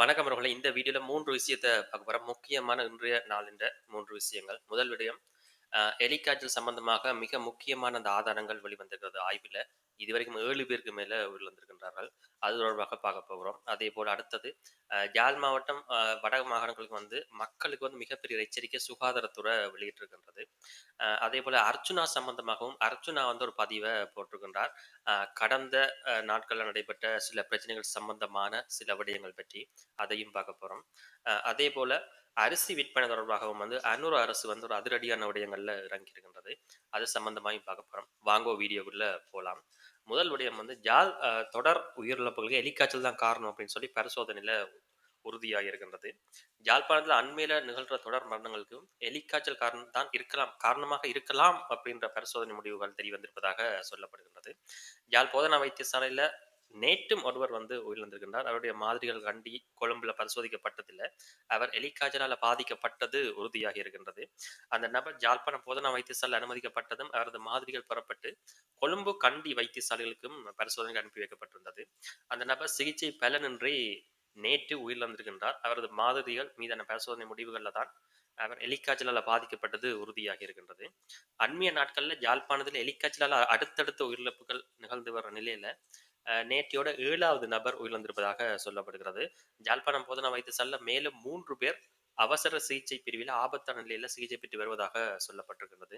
வணக்கம் அவர்களை இந்த வீடியோல மூன்று விஷயத்தை பார்க்க போறோம். முக்கியமான இன்றைய நாளின்ற மூன்று விஷயங்கள். முதல் விடயம் அ எலிக்காய்ச்சல் சம்பந்தமாக மிக முக்கியமான அந்த ஆதாரங்கள் வெளிவந்திருக்கிறது ஆய்வில் இதுவரைக்கும் ஏழு பேருக்கு மேலே உயிரிழந்திருக்கின்றார்கள். அது தொடர்பாக பார்க்க போகிறோம். அதே போல் அடுத்தது அ யாழ் மாவட்டம், வட மாகாணங்களுக்கு வந்து மக்களுக்கு வந்து மிகப்பெரிய எச்சரிக்கை சுகாதாரத்துறை வெளியிட்டிருக்கின்றது. அதே போல் அர்ச்சுனா சம்பந்தமாகவும் அர்ச்சுனா வந்து ஒரு பதிவை போட்டிருக்கின்றார். கடந்த நாட்களில் நடைபெற்ற சில பிரச்சனைகள் சம்பந்தமான சில விடயங்கள் பற்றி அதையும் பார்க்க போகிறோம் அதே போல் அரிசி விற்பனை தொடர்பாகவும் வந்து அன்னூர் அரசு வந்து ஒரு அதிரடியான விடயங்கள்ல இறங்கியிருக்கின்றது. அது சம்பந்தமாயும் பார்க்க போறோம். வாங்கோ வீடியோக்குள்ள போகலாம் முதல் விடயம் வந்து ஜால் தொடர் உயிரிழப்புகளுக்கு எலிக்காய்ச்சல் தான் காரணம் அப்படின்னு சொல்லி பரிசோதனையில உறுதியாக இருக்கின்றது. யாழ்ப்பாணத்தில் அண்மையில நிகழ்ற தொடர் மரணங்களுக்கும் எலிக்காய்ச்சல் காரணம் தான் இருக்கலாம் காரணமாக இருக்கலாம் அப்படின்ற பரிசோதனை முடிவுகள் தெரியவந்திருப்பதாக சொல்லப்படுகின்றது. யாழ் போதனா வைத்தியசாலையில நேற்றும் ஒருவர் வந்து உயிரிழந்திருக்கின்றார். அவருடைய மாதிரிகள் கண்டி கொழும்புல பரிசோதிக்கப்பட்டதில்லை அவர் எலிக்காய்ச்சலால பாதிக்கப்பட்டது உறுதியாகி இருக்கின்றது. அந்த நபர் யாழ்ப்பாணம் போதனா வைத்தியசாலை அனுமதிக்கப்பட்டதும் அவரது மாதிரிகள் பெறப்பட்டு கொழும்பு, கண்டி வைத்தியசாலைகளுக்கும் பரிசோதனைக்கு அனுப்பி வைக்கப்பட்டிருந்தது. அந்த நபர் சிகிச்சை பலனின்றி நேற்று உயிரிழந்திருக்கின்றார். அவரது மாதிரிகள் மீதான பரிசோதனை முடிவுகளில் தான் அவர் எலிக்காய்ச்சலால் பாதிக்கப்பட்டது உறுதியாகி இருக்கின்றது. அண்மைய நாட்களில் யாழ்ப்பாணத்துல எலிக்காய்ச்சலால் அடுத்தடுத்த உயிரிழப்புகள் நிகழ்ந்து வர நிலையில நேற்றையோட ஏழாவது நபர் உயிரிழந்திருப்பதாக சொல்லப்படுகிறது. ஜாழ்ப்பாணம் போதனா வைத்தியசாலையில மேலும் மூன்று பேர் அவசர சிகிச்சை பிரிவில ஆபத்தான நிலையில சிகிச்சை பெற்று வருவதாக சொல்லப்பட்டிருக்கிறது.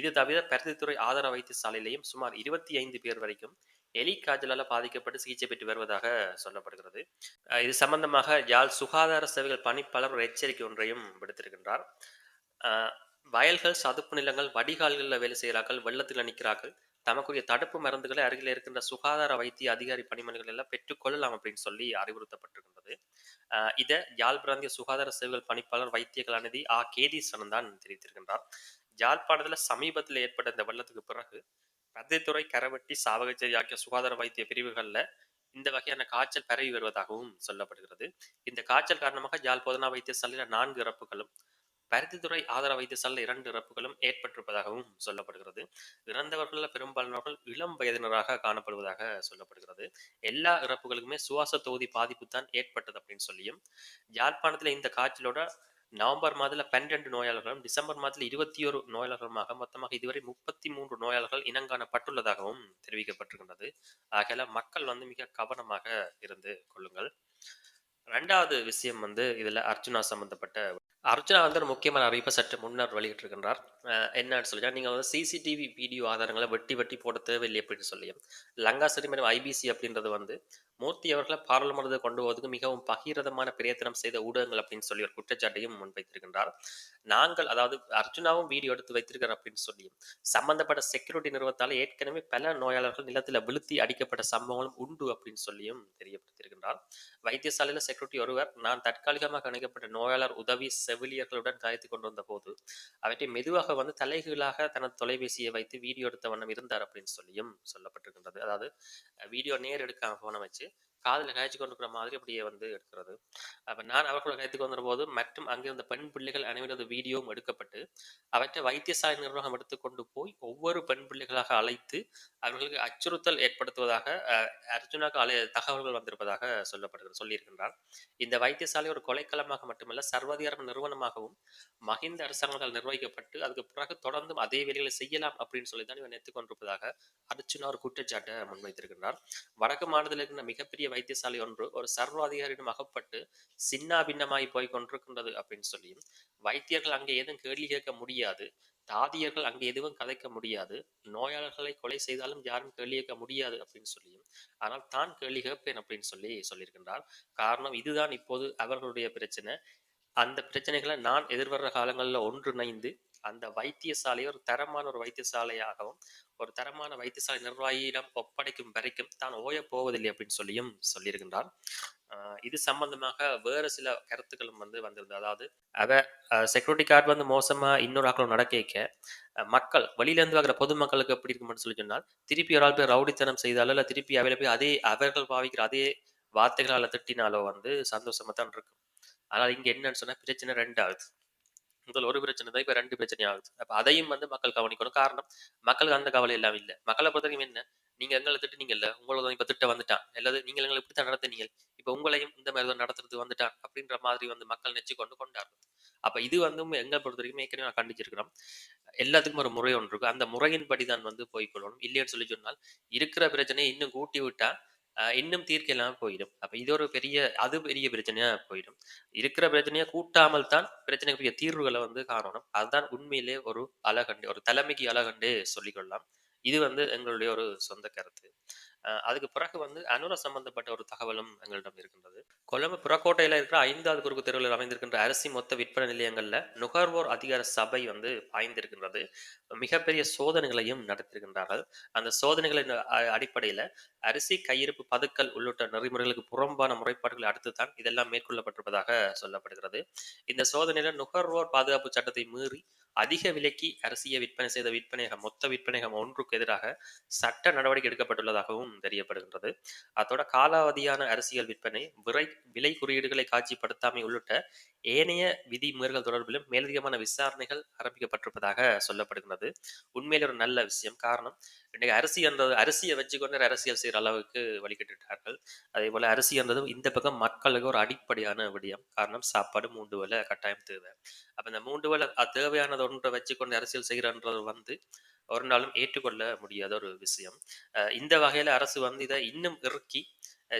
இது தவிர பருத்தித்துறை ஆதார வைத்தியசாலையிலையும் சுமார் 25 பேர் வரைக்கும் எலிக்காய்ச்சலால பாதிக்கப்பட்டு சிகிச்சை பெற்று வருவதாக சொல்லப்படுகிறது. இது சம்பந்தமாக யாழ் சுகாதார சேவைகள் பணிப்பாளர் ஒரு எச்சரிக்கை ஒன்றையும் விடுத்திருக்கின்றார். வயல்கள், சதுப்பு நிலங்கள், வடிகால்களில் வேலை செய்கிறார்கள், வெள்ளத்தில் நிற்கிறார்கள். தமக்குரிய தடுப்பு மருந்துகளை அருகில் இருக்கின்ற சுகாதார வைத்திய அதிகாரி பணிமனைகள் எல்லாம் பெற்றுக்கொள்ளலாம் அப்படின்னு சொல்லி அறிவுறுத்தப்பட்டிருக்கின்றது. இதை யாழ் பிராந்திய சுகாதார சேவைகள் பணிப்பாளர் வைத்திய கலாநிதி ஆ. கேதீசனன் தான் தெரிவித்திருக்கின்றார். யாழ்ப்பாணத்தில் சமீபத்தில் ஏற்பட்ட இந்த வெள்ளத்துக்கு பிறகு ரத்தத்துறை கரவெட்டி, சாவகச்சேரி ஆகிய சுகாதார வைத்திய பிரிவுகள்ல இந்த வகையான காய்ச்சல் பரவி வருவதாகவும் சொல்லப்படுகிறது. இந்த காய்ச்சல் காரணமாக யாழ் போதனா வைத்தியசாலையில 4 இறப்புகளும், பருத்தித்துறை ஆதார வைத்தியசாலையில 2 இறப்புகளும் ஏற்பட்டிருப்பதாகவும் சொல்லப்படுகிறது. இறந்தவர்களில் பெரும்பாலானவர்கள் இளம் வயதினராக காணப்படுவதாக சொல்லப்படுகிறது. எல்லா இறப்புகளுக்குமே சுவாச தொகுதி பாதிப்பு தான் ஏற்பட்டது அப்படின்னு சொல்லியும், யாழ்ப்பாணத்துல இந்த காய்ச்சலோட நவம்பர் மாதத்துல 12 நோயாளர்களும், டிசம்பர் மாதத்துல 21 நோயாளர்களுமாக மொத்தமாக இதுவரை 33 நோயாளர்கள் இனங்காணப்பட்டுள்ளதாகவும் தெரிவிக்கப்பட்டிருக்கின்றது. ஆகையால மக்கள் வந்து மிக கவனமாக இருந்து கொள்ளுங்கள். ரெண்டாவது விஷயம் வந்து இதுல அர்ஜுனா சம்பந்தப்பட்ட அர்ஜுனா வந்து ஒரு முக்கியமான அறிவிப்பை சற்று முன்னர் வெளியிட்டிருக்கின்றார். என்னன்னு சொல்லிட்டா, நீங்க வந்து சிசிடிவி வீடியோ ஆதாரங்களை வெட்டி வெட்டி போட தேவையில்லை அப்படின்னு சொல்லியும், லங்காசிரி மேடம் ஐபிசி அப்படின்றது வந்து மூர்த்தி அவர்களை பாராளுமன்றத்தை கொண்டு போவதற்கு மிகவும் பகிரதமான பிரயத்தனம் செய்த ஊடகங்கள் அப்படின்னு சொல்லி ஒரு குற்றச்சாட்டையும் முன்வைத்திருக்கின்றார். நாங்கள் அதாவது அர்ஜுனாவும் வீடியோ எடுத்து வைத்திருக்கிறார் அப்படின்னு சொல்லியும், சம்பந்தப்பட்ட செக்யூரிட்டி நிறுவனத்தால் ஏற்கனவே பல நோயாளர்கள் நிலத்தில் வீழ்த்தி அடிக்கப்பட்ட சம்பவங்களும் உண்டு அப்படின்னு சொல்லியும் தெரியப்படுத்தியிருக்கின்றார். வைத்தியசாலையில் செக்யூரிட்டி ஒருவர் நான் தற்காலிகமாக இணைக்கப்பட்ட நோயாளர் உதவி செவிலியர்களுடன் தயாரித்து கொண்டு வந்த போது அவற்றை மெதுவாக வந்து தலைகீழாக தனது தொலைபேசியை வைத்து வீடியோ எடுத்த வண்ணம் இருந்தார் அப்படின்னு சொல்லியும் சொல்லப்பட்டிருக்கின்றது. அதாவது வீடியோ நேர் எடுக்காம போன வச்சு காதுல காய்ச்சி கொண்டிருக்கிற மாதிரி அப்படியே வந்து எடுக்கிறது. அப்ப நான் அவர்களோட கதைத்துக்கு வந்தபோது மற்றும் அங்கிருந்த பெண் பிள்ளைகள் அனைவரது வீடியோவும் எடுக்கப்பட்டு அவற்றை வைத்தியசாலை நிர்வாகம் எடுத்துக்கொண்டு போய் ஒவ்வொரு பெண் பிள்ளைகளாக அழைத்து அவர்களுக்கு அச்சுறுத்தல் ஏற்படுத்துவதாக அ அலை தகவல்கள் வந்திருப்பதாக சொல்லப்படுகிறது சொல்லியிருக்கின்றார். இந்த வைத்தியசாலை ஒரு கொலைக்களமாக மட்டுமல்ல சர்வாதிகார நிறுவனமாகவும் மஹிந்த அரசாங்கத்தால் நிர்வகிக்கப்பட்டு அதுக்கு பிறகு தொடர்ந்தும் அதே வேலைகளை செய்யலாம் அப்படின்னு சொல்லி தான் இவர் நினைத்துக் கொண்டிருப்பதாக ஒரு குற்றச்சாட்டை முன்வைத்திருக்கின்றார். வடக்கு மாநிலத்தில் இருக்கின்ற மிகப்பெரிய வைத்தியசாலை ஒன்று ஒரு சர்வாதிகாரியிடம் அகப்பட்டு சின்னாபின்னமாய் போய் கொண்டிருக்கின்றது அப்படின்னு சொல்லியும், வைத்தியர்கள் அங்கே ஏதும் கேள்வி கேட்க முடியாது. தாதியர்கள் அங்கு எதுவும் கதைக்க முடியாது. நோயாளர்களை கொலை செய்தாலும் யாரும் கேள்வி கேட்க முடியாது அப்படின்னு சொல்லியும், ஆனால் தான் கேள்வி கேட்பேன் அப்படின்னு சொல்லி சொல்லியிருக்கின்றார். காரணம் இதுதான் இப்போது அவர்களுடைய பிரச்சனை. அந்த பிரச்சனைகளை நான் எதிர்வர்ற காலங்களில் ஒன்றிணைந்து அந்த வைத்தியசாலையை ஒரு தரமான ஒரு வைத்தியசாலையாகவும், ஒரு தரமான வைத்தியசாலை நிர்வாகியிடம் ஒப்படைக்கும் வரைக்கும் தான் ஓயப் போவதில்லை அப்படின்னு சொல்லியும் சொல்லியிருக்கின்றார். இது சம்பந்தமாக வேறு சில கருத்துக்களும் வந்து வந்திருந்தது. அதாவது அவ செக்யூரிட்டி கார்டு வந்து மோசமாக இன்னொரு ஆக்களோட நடக்க மக்கள் வழியிலேருந்து இருந்து பொதுமக்களுக்கு எப்படி இருக்கும்னு சொல்லி சொன்னால், திருப்பி ஒரு ஆள் போய் ரவுடித்தனம் செய்தாலோ, இல்லை திருப்பி அவையில போய் அதே அவர்கள் பாவிக்கிற அதே வார்த்தைகளால் திட்டினாலோ வந்து சந்தோஷமாக தான் இருக்கும். ஆனால் இங்கே என்னன்னு சொன்னால் பிரச்சனை 2 ஆகுது. முதல் ஒரு பிரச்சனை தான் இப்ப ரெண்டு பிரச்சனை ஆகுது. அப்ப அதையும் வந்து மக்கள் கவனிக்கணும். காரணம் மக்களுக்கு அந்த கவலை எல்லாம் இல்ல. மக்களை பொறுத்தவரைக்கும் என்ன? நீங்க எங்களை திட்டுனீங்கல்ல உங்களை இப்ப திட்ட வந்துட்டான் அல்லது நீங்கள் எங்களை இப்படித்தான் நடத்தினீங்க இப்ப உங்களையும் இந்த மாதிரி தான் நடத்துறது வந்துட்டான் அப்படின்ற மாதிரி வந்து மக்கள் நெச்சு கொண்டு கொண்டாடுறது அப்ப இது வந்து எங்களை பொறுத்த வரைக்கும் ஏற்கனவே நான் கண்டிச்சிருக்கிறோம் எல்லாத்துக்கும் ஒரு முறை ஒன்று இருக்கு அந்த முறையின்படி தான் வந்து போய்க்கொள்ளணும் இல்லைன்னு சொல்லி சொன்னால் இருக்கிற பிரச்சனையை இன்னும் கூட்டி விட்டா இன்னும் தீர்க்கலாம் இல்லாம போயிடும். அப்ப இது ஒரு பெரிய அது பெரிய பிரச்சனையா போயிடும். இருக்கிற பிரச்சனையை கூட்டாமல் தான் பிரச்சனைக்குரிய தீர்வுகளை வந்து காணணும். அதுதான் உண்மையிலே ஒரு அழகண்டு ஒரு தலைமைக்கு அழகண்டே சொல்லிக்கொள்ளலாம். இது வந்து எங்களுடைய ஒரு சொந்த கருத்து. அஹ் அதுக்கு பிறகு வந்து அனுர சம்பந்தப்பட்ட ஒரு தகவலும் எங்களிடம் இருக்கின்றது. கொழும்பு புறக்கோட்டையில இருக்கிற ஐந்தாவது குறுக்கு தெருவில் அமைந்திருக்கின்ற அரிசி மொத்த விற்பனை நிலையங்களில் நுகர்வோர் அதிகார சபை வந்து பாய்ந்திருக்கின்றது. மிகப்பெரிய சோதனைகளையும் நடத்தியிருக்கின்றார்கள். அந்த சோதனைகளின் அ- அடிப்படையில அரிசி கையிருப்பு பதுக்கல் உள்ளிட்ட நெறிமுறைகளுக்கு புறம்பான முறைப்பாடுகளை அடுத்து தான் இதெல்லாம் மேற்கொள்ளப்பட்டிருப்பதாக சொல்லப்படுகிறது. இந்த சோதனையில் நுகர்வோர் பாதுகாப்பு சட்டத்தை மீறி அதிக விலைக்கு அரிசியை விற்பனை செய்த விற்பனையகம் மொத்த விற்பனையகம் ஒன்றுக்கு எதிராக சட்ட நடவடிக்கை எடுக்கப்பட்டுள்ளதாகவும் தெரியப்படுகின்றது. அதோட காலாவதியான அரசியல் விற்பனை விரை விலை குறியீடுகளை காட்சிப்படுத்தாமை உள்ளிட்ட ஏனைய விதிமீறல்கள் தொடர்பிலும் மேலதிகமான விசாரணைகள் ஆரம்பிக்கப்பட்டிருப்பதாக சொல்லப்படுகிறது உண்மையில ஒரு நல்ல விஷயம். காரணம் இன்றைக்கு அரிசி என்றது அரிசியை வச்சுக்கொண்டு அரசியல் செய்கிற அளவுக்கு வழிகட்டுட்டார்கள். அதே போல் அரிசி என்றதும் இந்த பக்கம் மக்களுக்கு ஒரு அடிப்படையான விடயம். காரணம் சாப்பாடு மூன்று வேலை கட்டாயம் தேவை. அப்ப இந்த மூன்று வேலை தேவையானது ஒன்றை வச்சுக்கொண்டு அரசியல் செய்கிறன்றது வந்து ஒரு நாளும் ஏற்றுக்கொள்ள முடியாத ஒரு விஷயம். இந்த வகையில அரசு வந்து இதை இன்னும் இறுக்கி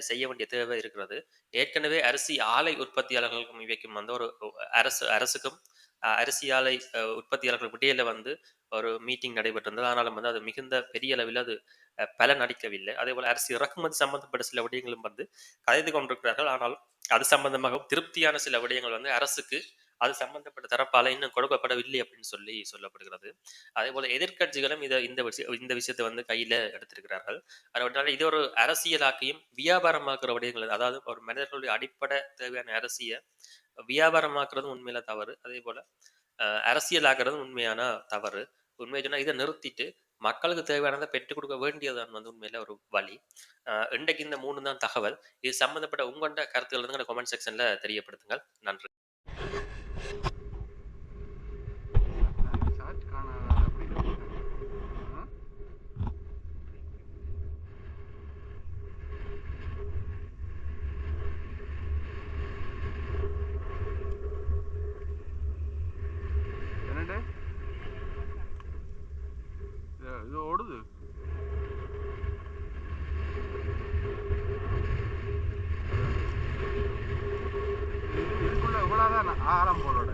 செய்ய வேண்டிய தேவை இருக்கிறது. ஏற்கனவே அரிசி ஆலை உற்பத்தியாளர்களுக்கும் இவைக்கும் வந்து ஒரு அரசு அரசுக்கும் அஹ் அரிசி ஆலை உற்பத்தியாளர்களுக்கு உற்பத்தியாளர்கள் இடையில வந்து ஒரு மீட்டிங் நடைபெற்றிருந்தது. ஆனாலும் வந்து அது மிகுந்த பெரிய அளவில் அது பலன் அளிக்கவில்லை. அதே போல் அரிசி இறக்குமதி சம்பந்தப்பட்ட சில விடயங்களும் வந்து கதைத்து கொண்டிருக்கிறார்கள். ஆனாலும் அது சம்பந்தமாக திருப்தியான சில விடயங்கள் வந்து அரசுக்கு அது சம்பந்தப்பட்ட தரப்பால இன்னும் கொடுக்கப்படவில்லை அப்படின்னு சொல்லி சொல்லப்படுகிறது. அதே போல எதிர்க்கட்சிகளும் இதை இந்த விஷயம் இந்த விஷயத்தை வந்து கையில எடுத்திருக்கிறார்கள். அதனால இது ஒரு அரசியலாக்கையும் வியாபாரமாக்குற விடயங்கள் அதாவது ஒரு மனிதர்களுடைய அடிப்படை தேவையான அரசியை வியாபாரமாக்குறதும் உண்மையில தவறு. அதே போல அரசியலாக்குறதும் உண்மையான தவறு. உண்மையை சொன்னால் இதை நிறுத்திட்டு மக்களுக்கு தேவையானதை பெற்றுக் கொடுக்க வேண்டியதான் வந்து உண்மையில ஒரு வழி. இன்றைக்கு இந்த மூணு தான் தகவல். இது சம்மந்தப்பட்ட உங்கள்கிட்ட கருத்துக்கள் வந்து கமெண்ட் செக்ஷன்ல தெரியப்படுத்துங்கள். நன்றி. ஆரம் போலோட